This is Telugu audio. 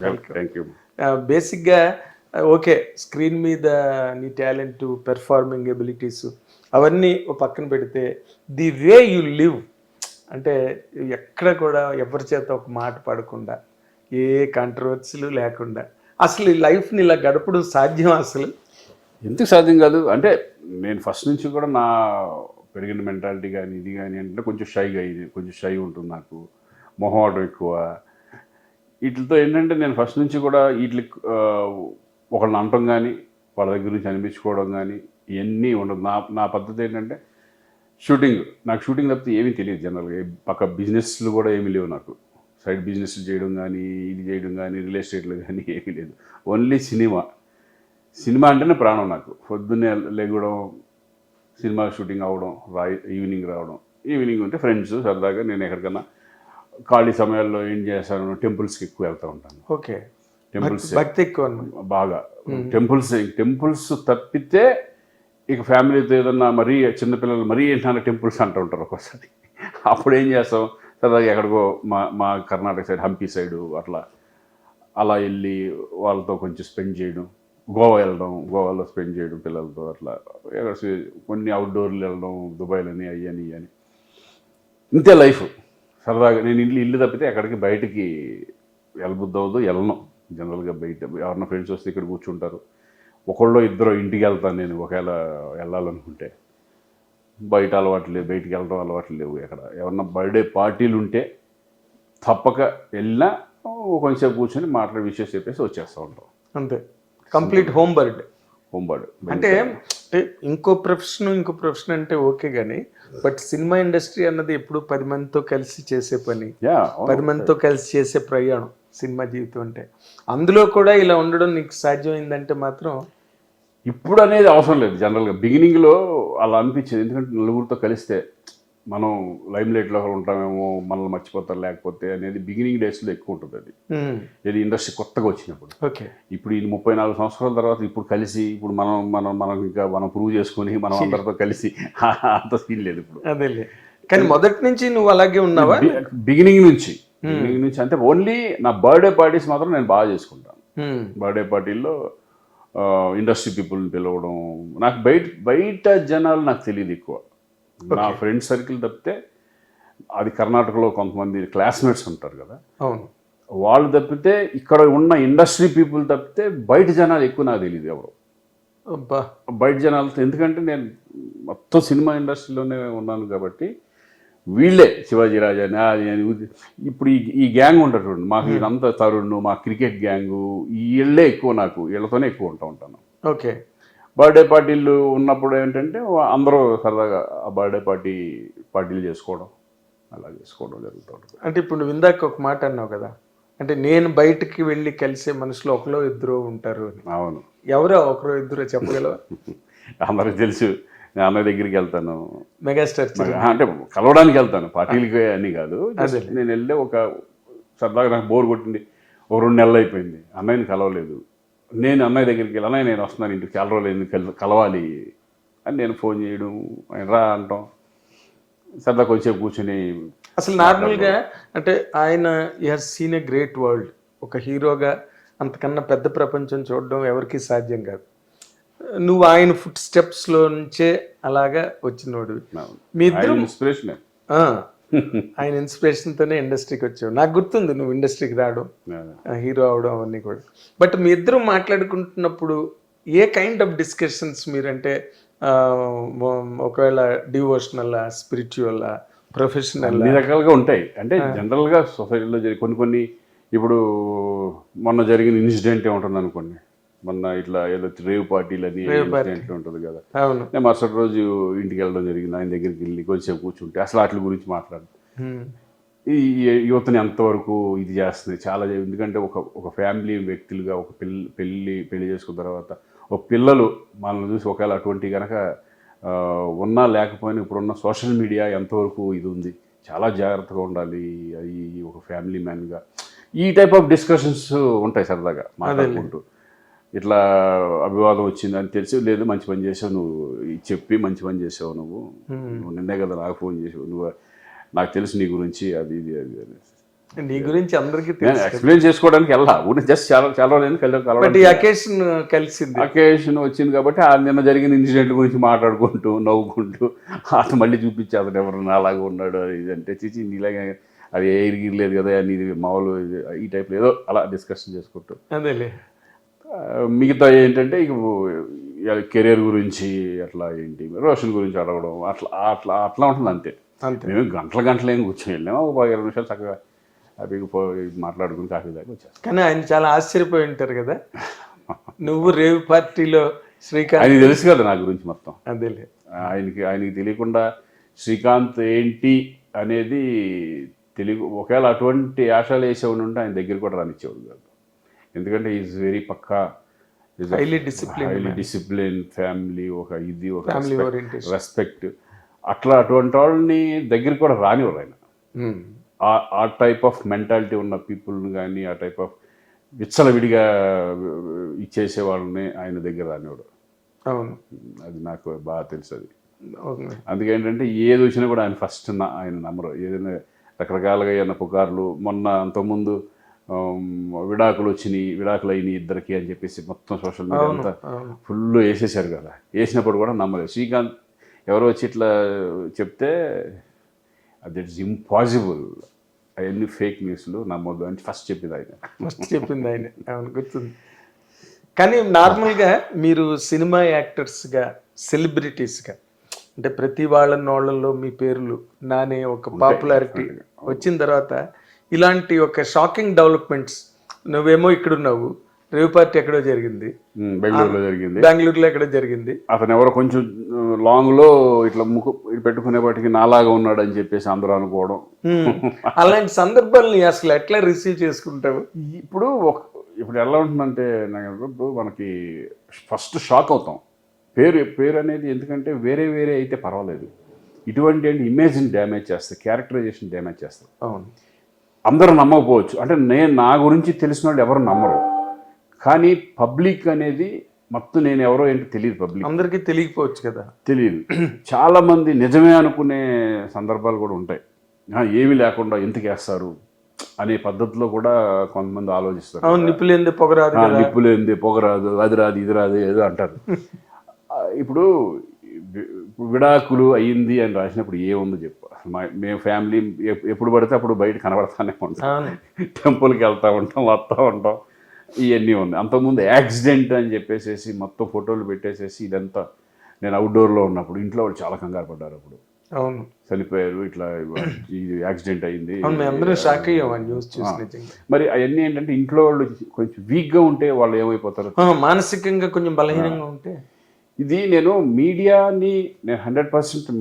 థ్యాంక్ యూ బేసిక్గా ఓకే స్క్రీన్ మీద నీ టాలెంట్ పెర్ఫార్మింగ్ ఎబిలిటీస్ అవన్నీ పక్కన పెడితే ది వే యు లివ్ అంటే ఎక్కడ కూడా ఎవరి చేత ఒక మాట పడకుండా ఏ కాంట్రవర్సీలు లేకుండా అసలు ఈ లైఫ్ని ఇలా గడపడం సాధ్యం అసలు? ఎందుకు సాధ్యం కాదు? అంటే నేను ఫస్ట్ నుంచి కూడా నా పెరిగిన మెంటాలిటీ కానీ ఇది కానీ అంటే కొంచెం షైగా ఇది కొంచెం షై ఉంటుంది నాకు మొహమాటం ఎక్కువ వీటితో ఏంటంటే నేను ఫస్ట్ నుంచి కూడా వీటికి ఒకళ్ళని అనటం కానీ వాళ్ళ దగ్గర నుంచి అనిపించుకోవడం కానీ ఇవన్నీ ఉండదు నా నా పద్ధతి ఏంటంటే షూటింగ్. నాకు షూటింగ్ తప్పితే ఏమీ తెలియదు జనరల్గా. పక్క బిజినెస్లు కూడా ఏమీ లేవు నాకు. సైడ్ బిజినెస్ చేయడం కానీ ఇది చేయడం కానీ రియల్ ఎస్టేట్లు కానీ ఏమీ లేదు. Only cinema. సినిమా అంటేనే ప్రాణం నాకు. పొద్దున్నే లేగడం సినిమా షూటింగ్ అవ్వడం రా ఈవినింగ్ రావడం. ఈవినింగ్ ఉంటే ఫ్రెండ్స్ సరదాగా నేను ఎక్కడికన్నా ఖాళీ సమయాల్లో ఏం చేస్తాను? టెంపుల్స్కి ఎక్కువ వెళ్తూ ఉంటాను. ఓకే. టెంపుల్స్ భక్తి ఎక్కువ బాగా. టెంపుల్స్ టెంపుల్స్ తప్పితే ఇక ఫ్యామిలీతో ఏదన్నా మరీ చిన్నపిల్లలు మరీ ఏంటన్నా టెంపుల్స్ అంటూ ఉంటారు ఒక్కోసారి. అప్పుడు ఏం చేస్తాం? సరదాగా ఎక్కడికో మా మా కర్ణాటక సైడ్ హంపి సైడు అట్లా అలా వెళ్ళి వాళ్ళతో కొంచెం స్పెండ్ చేయడం. గోవా వెళ్ళడం గోవాలో స్పెండ్ చేయడం పిల్లలతో అట్లా. కొన్ని అవుట్డోర్లు వెళ్ళడం దుబాయ్లని అయ్యని అని ఇంతే లైఫ్. సరదాగా నేను ఇల్లు ఇల్లు తప్పితే ఎక్కడికి బయటికి వెళ్ళబుద్ధి అవ్వదు వెళ్ళను. జనరల్గా బయట ఎవరన్నా ఫ్రెండ్స్ వస్తే ఇక్కడ కూర్చుంటారు. ఒకళ్ళు ఇద్దరు ఇంటికి వెళ్తాను నేను ఒకవేళ వెళ్ళాలనుకుంటే. బయట అలవాటు లేదు బయటికి వెళ్ళడం అలవాట్లు లేవు ఎక్కడ. ఎవరన్నా బర్త్డే పార్టీలు ఉంటే తప్పక వెళ్ళినా కొంచెంసేపు కూర్చొని మాట్లాడి విషయం చెప్పేసి వచ్చేస్తూ ఉంటాం. అంతే. కంప్లీట్ హోమ్ బర్డ్ హోంబాడు అంటే అంటే ఇంకో ప్రొఫెషన్ ఇంకో ప్రొఫెషన్ అంటే ఓకే కానీ బట్ సినిమా ఇండస్ట్రీ అన్నది ఎప్పుడు పది మందితో కలిసి చేసే పని. పది మందితో కలిసి చేసే ప్రయాణం సినిమా జీవితం అంటే. అందులో కూడా ఇలా ఉండడం నీకు సాధ్యమైందంటే మాత్రం ఇప్పుడు అనేది అవసరం లేదు జనరల్గా. బిగినింగ్లో అలా అనిపించేది. ఎందుకంటే నలుగురితో కలిస్తే మనం లైమ్ లైట్లో ఉంటామేమో మనల్ని మర్చిపోతారు లేకపోతే అనేది బిగినింగ్ డేస్లో ఎక్కువ ఉంటుంది అది. ఇది ఇండస్ట్రీ కొత్తగా వచ్చినప్పుడు. ఓకే. ఇప్పుడు ఈ ముప్పై నాలుగు సంవత్సరాల తర్వాత ఇప్పుడు కలిసి ఇప్పుడు మనం మనం మనం ఇంకా మనం ప్రూవ్ చేసుకుని మనం అందరితో కలిసి అంత సీన్ లేదు ఇప్పుడు. అదేలే. కానీ మొదటి నుంచి నువ్వు అలాగే ఉన్నావా? బిగినింగ్ నుంచి. బిగినింగ్ నుంచి అంటే ఓన్లీ నా బర్త్డే పార్టీస్ మాత్రం నేను బాగా చేసుకుంటాను. బర్త్డే పార్టీల్లో ఇండస్ట్రీ పీపుల్ని పిలవడం నాకు బయట బయట జనాలు నాకు తెలియదు ఎక్కువ. నా ఫ్రెండ్ సర్కిల్ తప్పితే అది కర్ణాటకలో కొంతమంది క్లాస్మేట్స్ ఉంటారు కదా. అవును. వాళ్ళు తప్పితే ఇక్కడ ఉన్న ఇండస్ట్రీ పీపుల్ తప్పితే బయట జనాలు ఎక్కువ నాకు తెలియదు ఎవరు. బయట జనాలతో ఎందుకంటే నేను మొత్తం సినిమా ఇండస్ట్రీలోనే ఉన్నాను కాబట్టి వీళ్ళే శివాజీ రాజా. ఇప్పుడు ఈ ఈ గ్యాంగ్ ఉంటారు చూడండి. మాకు ఇదంతా తరుణ్ మా క్రికెట్ గ్యాంగు వీళ్ళే ఎక్కువ నాకు. వీళ్ళతోనే ఎక్కువ ఉంటా ఉంటాను. ఓకే. బర్త్డే పార్టీలు ఉన్నప్పుడు ఏంటంటే అందరూ సరదాగా ఆ బర్త్డే పార్టీ పార్టీలు చేసుకోవడం అలా చేసుకోవడం జరుగుతూ ఉంటుంది. అంటే ఇప్పుడు నువ్వు ఇందాక ఒక మాట అన్నావు కదా అంటే నేను బయటికి వెళ్ళి కలిసే మనుషులు ఒకలో ఇద్దరు ఉంటారు అవును. ఎవరో ఒకరో ఇద్దరు చెప్పగలవా? అందరికి తెలుసు నేను అన్నయ్య దగ్గరికి వెళ్తాను. మెగాస్టార్ అంటే కలవడానికి వెళ్తాను పార్టీలకి అని కాదు. నేను వెళ్ళే ఒక సరదాగా నాకు బోర్ కొట్టింది ఒక రెండు నెలలు అయిపోయింది. అన్నయ్యని కలవలేదు. నేను అన్నయ్య దగ్గరికి వెళ్ళి అన్నయ్య నేను వస్తున్నాను ఇంటికి. చాలా రోజులు కల కలవాలి. అని నేను ఫోన్ చేయడం. ఆయన రా అంటాం. సరదా కొంచెం కూర్చొని అసలు నార్మల్గా అంటే ఆయన has seen a great world. ఒక హీరోగా అంతకన్నా పెద్ద ప్రపంచం చూడడం ఎవరికీ సాధ్యం కాదు. నువ్వు ఆయన ఫుట్ స్టెప్స్లో నుంచే అలాగా వచ్చినోడు మీ ఇద్దరు ఇన్స్పిరేషన్ ఆయన ఇన్స్పిరేషన్తోనే ఇండస్ట్రీకి వచ్చావు. నాకు గుర్తుంది నువ్వు ఇండస్ట్రీకి రావడం హీరో అవడం అవన్నీ కూడా. బట్ మీ ఇద్దరు మాట్లాడుకుంటున్నప్పుడు ఏ కైండ్ ఆఫ్ డిస్కషన్స్ మీరంటే ఒకవేళ డివోషనల్ స్పిరిచువల్ ప్రొఫెషనల్ అన్ని రకాలుగా ఉంటాయి. అంటే జనరల్గా సొసైటీలో జరిగే కొన్ని కొన్ని ఇప్పుడు మొన్న జరిగిన ఇన్సిడెంట్ ఉంటుంది అనుకోండి మొన్న ఇట్లా ఏదో రేవ్ పార్టీలు అని ఉంటుంది కదా. నేను మరుసటి రోజు ఇంటికి వెళ్ళడం జరిగింది. ఆయన దగ్గరికి వెళ్ళి కొంచెం కూర్చుంటే అసలు వాటి గురించి మాట్లాడు. ఈ యువతని ఎంతవరకు ఇది చేస్తుంది? చాలా ఎందుకంటే ఒక ఒక ఫ్యామిలీ వ్యక్తులుగా ఒక పిల్ల పెళ్ళి పెళ్ళి చేసుకున్న తర్వాత ఒక పిల్లలు మనల్ని చూసి ఒకవేళ అటువంటి కనుక ఉన్నా లేకపోయినా ఇప్పుడున్న సోషల్ మీడియా ఎంతవరకు ఇది ఉంది? చాలా జాగ్రత్తగా ఉండాలి అది ఒక ఫ్యామిలీ మ్యాన్గా. ఈ టైప్ ఆఫ్ డిస్కషన్స్ ఉంటాయి సరదాగా మాట్లాడుకుంటూ. ఇట్లా అభివాదం వచ్చింది అని తెలిసి లేదు మంచి పని చేసావు నువ్వు చెప్పి మంచి పని చేసావు నువ్వు. నువ్వు నిన్నే కదా నాకు ఫోన్ చేసావు నువ్వు నాకు తెలుసు నీ గురించి అది ఇది అది అని నీ గురించి అందరికీ నేను ఎక్స్ప్లెయిన్ చేసుకోవడానికి వెళ్ళా. జస్ట్ చాలా చాలా రోజులు కలవడం ఈ అకేషన్ కలిసింది. అకేషన్ వచ్చింది కాబట్టి ఆ నిన్న జరిగిన ఇన్సిడెంట్ గురించి మాట్లాడుకుంటూ నవ్వుకుంటూ అతను మళ్ళీ చూపించి అతను ఎవరు నాలాగా ఉన్నాడు అది ఇది అంటే చిచి నీలాగా అది ఏ ఇరిగిలేదు కదా నీది మామూలు ఈ టైప్లో ఏదో అలా డిస్కషన్ చేసుకుంటూ. అదేలే. మిగతా ఏంటంటే ఇక కెరీర్ గురించి అట్లా ఏంటి రోషన్ గురించి అడగడం అట్లా అట్లా అట్లా ఉంటుంది అంతే. అంతే. మేము గంటల గంటలు ఏం కూర్చొని వెళ్ళాము ఒక ఇరవై నిమిషాలు చక్కగా హ్యాపీగా పోయి మాట్లాడుకుని కాఫీ దాకా వచ్చేస్తాం. కానీ ఆయన చాలా ఆశ్చర్యపోయి ఉంటారు కదా. నువ్వు రేవ్ పార్టీలో శ్రీకాంత్ ఆయనకి తెలుసు కదా నా గురించి మొత్తం. అదేలే. ఆయనకి ఆయనకి తెలియకుండా శ్రీకాంత్ ఏంటి అనేది తెలియ ఒకవేళ అటువంటి ఆశలు వేసేవాడు ఉంటే ఆయన దగ్గర కూడా రానిచ్చేవాడు కాదు. ఎందుకంటే ఈజ్ వెరీ పక్కా. Highly disciplined highly discipline family ఒక ఇది ఒక. రెస్పెక్ట్ అట్లా అటువంటి వాళ్ళని దగ్గర కూడా రానివ్వరు ఆయన. ఉమ్. ఆ- టైప్ ఆఫ్ మెంటాలిటీ ఉన్న పీపుల్ని కానీ ఆ టైప్ ఆఫ్ విచ్చలవిడిగా ఇచ్చేసే వాళ్ళని ఆయన దగ్గర రానివాడు అవును. అది నాకు బాగా తెలుసు అది. అందుకేంటంటే ఏది వచ్చినా కూడా ఆయన ఫస్ట్ నా- ఆయన నమ్మరు. ఏదైనా రకరకాలుగా ఏమైనా పుకార్లు మొన్న అంతకుముందు విడాకులు వచ్చినాయి విడాకులు అయినాయి ఇద్దరికి అని చెప్పేసి మొత్తం సోషల్ మీడియా అంతా ఫుల్ వేసేసారు కదా. వేసినప్పుడు కూడా నమ్మలేదు. శ్రీకాంత్ ఎవరో వచ్చి ఇట్లా చెప్తే అది ఇట్స్ ఇంపాసిబుల్. అవన్నీ ఫేక్ న్యూస్లు నమ్మొద్దు అని ఫస్ట్ చెప్పింది ఆయన. ఫస్ట్ చెప్పింది ఆయన. అవును గుర్తుంది. కానీ నార్మల్గా మీరు సినిమా యాక్టర్స్గా సెలబ్రిటీస్గా అంటే ప్రతి వాళ్ళ నోళ్ళల్లో మీ పేర్లు నానే ఒక పాపులారిటీ వచ్చిన తర్వాత ఇలాంటి ఒక షాకింగ్ డెవలప్మెంట్స్ నువ్వేమో ఇక్కడ ఉన్నావు రేవ్ పార్టీ ఎక్కడో జరిగింది. బెంగళూరులో జరిగింది. బెంగళూరులో ఎక్కడో జరిగింది. అతను ఎవరో కొంచెం లాంగ్లో ఇట్లా ముక్కు ఇటు పెట్టుకునేపాటికి నాలాగా ఉన్నాడు అని చెప్పేసి అందరూ అనుకోవడం. అలాంటి సందర్భాలని అసలు ఎట్లా రిసీవ్ చేసుకుంటావు? ఇప్పుడు ఒక ఇప్పుడు ఎలా ఉంటుందంటే నాకు ఇప్పుడు మనకి ఫస్ట్ షాక్ అవుతాం. పేరు పేరు అనేది ఎందుకంటే వేరే వేరే అయితే పర్వాలేదు. ఇటువంటి ఏంటి ఇమేజ్ని డ్యామేజ్ చేస్తాయి క్యారెక్టరైజేషన్ డ్యామేజ్ చేస్తాయి. అవును. అందరూ నమ్మకపోవచ్చు. అంటే నేను నా గురించి తెలిసిన వాళ్ళు ఎవరు నమ్మరు. కానీ పబ్లిక్ అనేది మొత్తం నేను ఎవరో ఏంటో తెలియదు పబ్లిక్. అందరికీ తెలియకపోవచ్చు కదా. తెలియదు. చాలా మంది నిజమే అనుకునే సందర్భాలు కూడా ఉంటాయి. ఏమీ లేకుండా ఎందుకు వేస్తారు అనే పద్ధతిలో కూడా కొంతమంది ఆలోచిస్తారు అవును నిప్పులేంది పొగరాదు నిప్పులేంది పొగరాదు అది రాదు ఇది రాదు ఏదో అంటారు. ఇప్పుడు విడాకులు అయ్యింది అని రాసినప్పుడు ఏముందో చెప్పు. మేము ఫ్యామిలీ ఎప్- ఎప్పుడు పడితే అప్పుడు బయట కనబడతానే ఉంటాం. టెంపుల్కి వెళ్తూ ఉంటాం వస్తూ ఉంటాం. ఇవన్నీ ఉంది. అంతకుముందు యాక్సిడెంట్ అని చెప్పేసేసి మొత్తం ఫోటోలు పెట్టేసేసి ఇదంతా నేను అవుట్డోర్లో ఉన్నప్పుడు ఇంట్లో వాళ్ళు చాలా కంగారు పడ్డారు అప్పుడు. అవును. చనిపోయారు ఇట్లా ఇది యాక్సిడెంట్ అయింది. షాక్ మరి అవన్నీ ఏంటంటే ఇంట్లో వాళ్ళు కొంచెం వీక్గా ఉంటే వాళ్ళు ఏమైపోతారు? మానసికంగా కొంచెం బలహీనంగా ఉంటే. ఇది నేను మీడియాని నేను హండ్రెడ్ పర్సెంట్